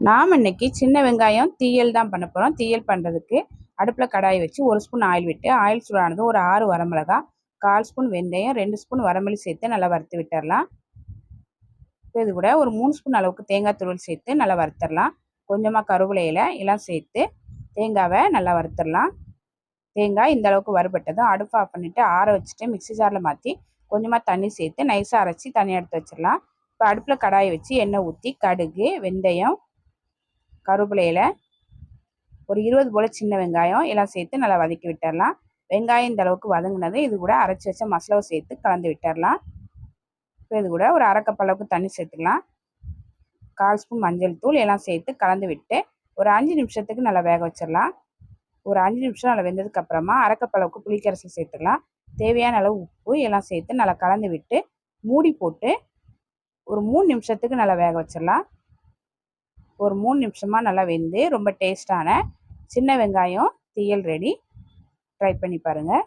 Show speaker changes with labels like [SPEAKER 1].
[SPEAKER 1] நாம் இன்னைக்கு சின்ன வெங்காயம் தீயல் தான் பண்ண போகிறோம் தீயல் பண்ணுறதுக்கு அடுப்பில் கடாய் வச்சு ஒரு ஸ்பூன் ஆயில் விட்டு ஆயில் சூடானது ஒரு ஆறு வரமிளகா கால் ஸ்பூன் வெந்தயம் ரெண்டு ஸ்பூன் வரமிளி சேர்த்து நல்லா வறுத்து விட்டுறலாம். இப்போ இது கூட ஒரு மூணு ஸ்பூன் அளவுக்கு தேங்காய் துருவல் சேர்த்து நல்லா வறுத்துடலாம் கொஞ்சமாக கருவிலையில் எல்லாம் சேர்த்து தேங்காவை நல்லா வறுத்துடலாம் தேங்காய் இந்த அளவுக்கு வறுபட்டதும் அடுப்பு ஆஃப் பண்ணிவிட்டு ஆற வச்சுட்டு மிக்சி ஜாரில் மாற்றி கொஞ்சமாக தண்ணி சேர்த்து நைஸாக அரைச்சி தண்ணி எடுத்து வச்சிடலாம் இப்போ அடுப்பில் கடாயை வச்சு எண்ணெய் ஊற்றி கடுகு வெந்தயம் கருவேப்பிலையில் ஒரு இருபது போல் சின்ன வெங்காயம் எல்லாம் சேர்த்து நல்லா வதக்கி விட்டுடலாம் வெங்காயம் இந்த அளவுக்கு வதங்கினது இது கூட அரைச்சி வச்ச மசாலாவை சேர்த்து கலந்து விட்டுடலாம் இப்போ இது கூட ஒரு அரைக்கப் அளவுக்கு தண்ணி சேர்த்துக்கலாம். கால் ஸ்பூன் மஞ்சள் தூள் எல்லாம் சேர்த்து கலந்து விட்டு ஒரு அஞ்சு நிமிஷத்துக்கு நல்லா வேக வச்சிடலாம். ஒரு அஞ்சு நிமிஷம் நல்லா வெந்ததுக்கப்புறமா அரைக்கப் அளவுக்கு புளிக்கரசல் சேர்த்துக்கலாம். தேவையான அளவு உப்பு எல்லாம் சேர்த்து நல்லா கலந்து விட்டு மூடி போட்டு ஒரு மூணு நிமிஷத்துக்கு நல்லா வேக வச்சிடலாம். ஒரு மூணு நிமிஷமாக நல்லா வெந்து ரொம்ப டேஸ்ட்டான சின்ன வெங்காயம் தீயல் ரெடி ட்ரை பண்ணி பாருங்கள்